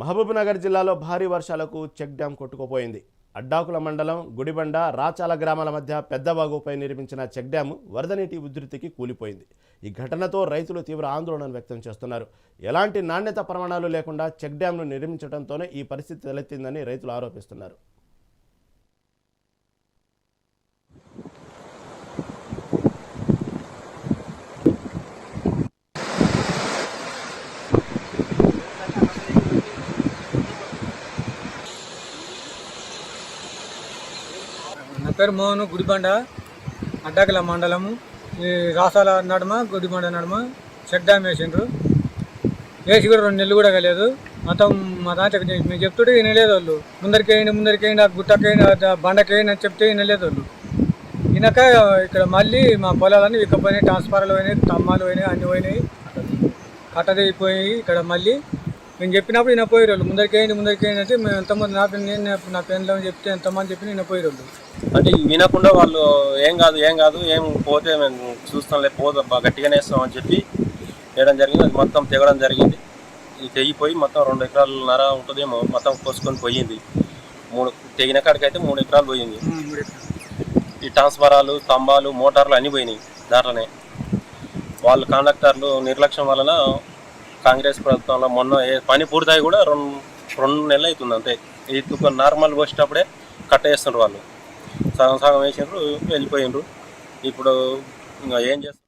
మహబూబ్నగర్ జిల్లాలో భారీ వర్షాలకు చెక్ డ్యాం కొట్టుకుపోయింది. అడ్డాకుల మండలం గుడిబండ రాచాల గ్రామాల మధ్య పెద్దవాగుపై నిర్మించిన చెక్ డ్యాం వరద నీటి ఉధృతికి కూలిపోయింది. ఈ ఘటనతో రైతులు తీవ్ర ఆందోళన వ్యక్తం చేస్తున్నారు. ఎలాంటి నాణ్యత ప్రమాణాలు లేకుండా చెక్ డ్యాంను నిర్మించడంతోనే ఈ పరిస్థితి తలెత్తిందని రైతులు ఆరోపిస్తున్నారు. నా పేరు మోహన్ గుడిబండ అడ్డాకల మండలము. ఈ రాసాల నడుమ గుడిబండ నడుమ చెక్ డ్యామ్ వేసిండ్రు. వేసి కూడా రెండు నెలలు కూడా కాలేదు. మొత్తం మా దాంట్లో మేము చెప్తుంటే వినలేదు వాళ్ళు. ముందరికి ముందరికేయండి ముందరికి ఆ గుట్టకేయండి ఆ అని చెప్తే వినలేదు వాళ్ళు. వినక ఇక్కడ మళ్ళీ మా పొలాలన్నీ విక్కపోయినాయి ట్రాన్స్ఫార్లు పోయినాయి తమ్మాలు పోయినాయి అన్ని పోయినాయి. కట్టదైపోయి ఇక్కడ మళ్ళీ మేము చెప్పినప్పుడు ఈయన పోయి వాళ్ళు ముందరికి వేయండి ముందరికి వేయండి అంటే మేము ఎంతమంది నా నేను నా పెన్లో చెప్తే ఎంతమంది చెప్పి ఈయన పోయి వాళ్ళు అంటే వినకుండా వాళ్ళు ఏం కాదు ఏం కాదు ఏం పోతే మేము చూస్తాంలే పోదబ్బా గట్టిగానే వేస్తాం అని చెప్పి వేయడం జరిగింది. అది మొత్తం తెగడం జరిగింది. ఇది తెగిపోయి మొత్తం రెండు ఎకరాలు నర ఉంటుందేమో మొత్తం కోసుకొని పోయింది. మూడు తెగిన కాడికైతే మూడు ఎకరాలు పోయింది. ఈ ట్రాన్స్ఫారాలు స్తంభాలు మోటార్లు అన్నీ పోయినాయి దాంట్లోనే. వాళ్ళు కాండక్టర్లు నిర్లక్ష్యం వలన కాంగ్రెస్ ప్రభుత్వంలో మొన్న ఏ పని పూర్తయి కూడా రెండు రెండు నెలలు అవుతుంది అంతే. ఇది నార్మల్ వచ్చేటప్పుడే కట్టేస్తున్నారు వాళ్ళు. సగం సగం వేసినారు వెళ్ళిపోయిండ్రు. ఇప్పుడు ఇంకా ఏం చేస్తారు?